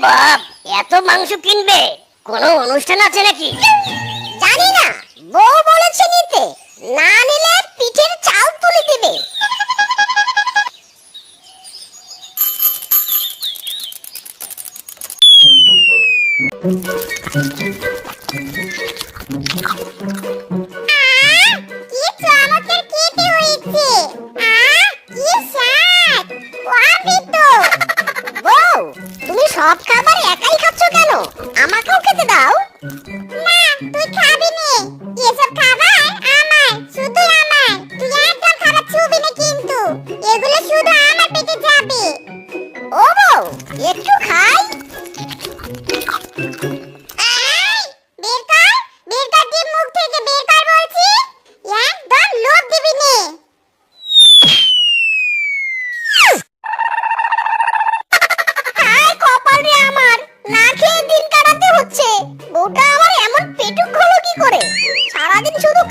বাপ এত মাংস কিনবে? কোনো অনুষ্ঠান আছে নাকি? জানি না। বউ বলেছে নিতে। না নিলে পিঠের চাল তুলে দেবে। সব খাবার একাই খাচ্ছ কেন? আমাকেও খেতে দাও। মা তুই খা 跟你说的。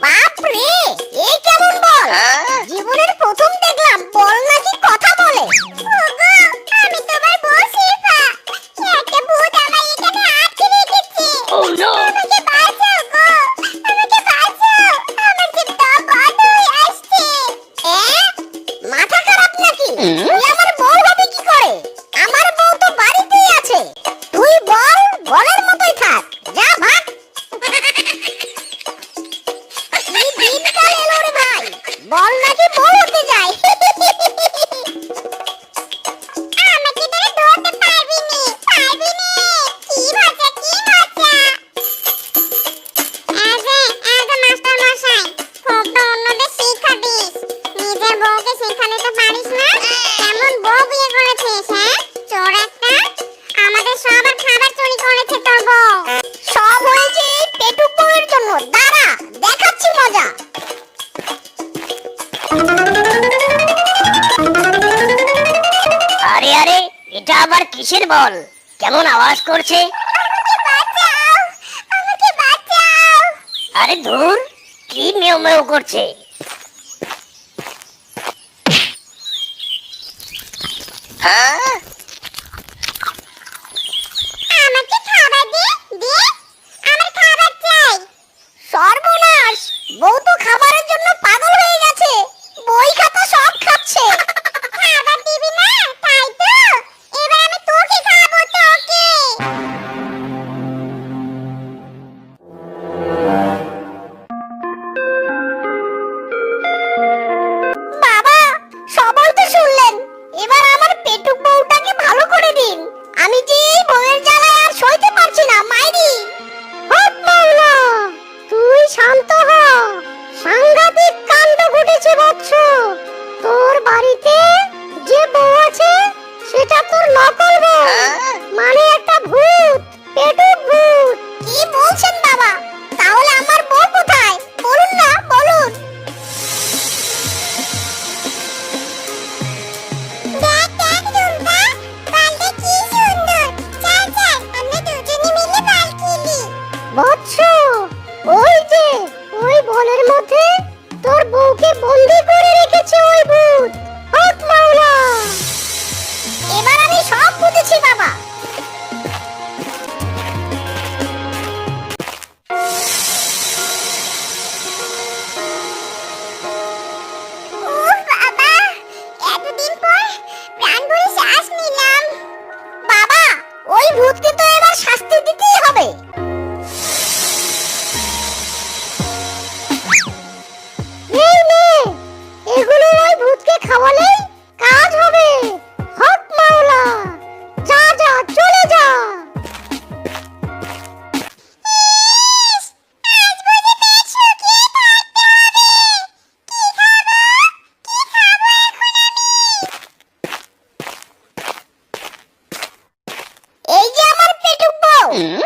বাপ রে এই কেমন বল? জীবনের প্রথম দেখলাম বল নাকি কথা বলে। আমি তোমার বউ শিল্পা। একটা ভূত আমায় এখানে আটকে রেখেছে। oh, ও নো আমার মাথা খারাপ আমার বউ হবে কি আমার বউ তো বাড়িতেই আছে। তুই বল বলের এমন বউ বিয়ে করেছিস হ্যাঁ? চোর একটা। আমাদের সবার খাবার চুরি করেছে তোর বউ। সব হয়েছে পেটুক বউয়ের জন্য। দাঁড়া দেখাচ্ছি মজা। আরে আরে এটা আবার কিসের বল? কেমন আওয়াজ করছে? আরে ধুর কি মেও মেও করছে? হ্যাঁ সাথে তোর বউকে বন্দি করে রেখেছে ওই ভূত। হাত মাওলা! এবার আমি সব বুঝেছি, বাবা। ভূতকে তো এবার শাস্তি দিতে Mm-hmm.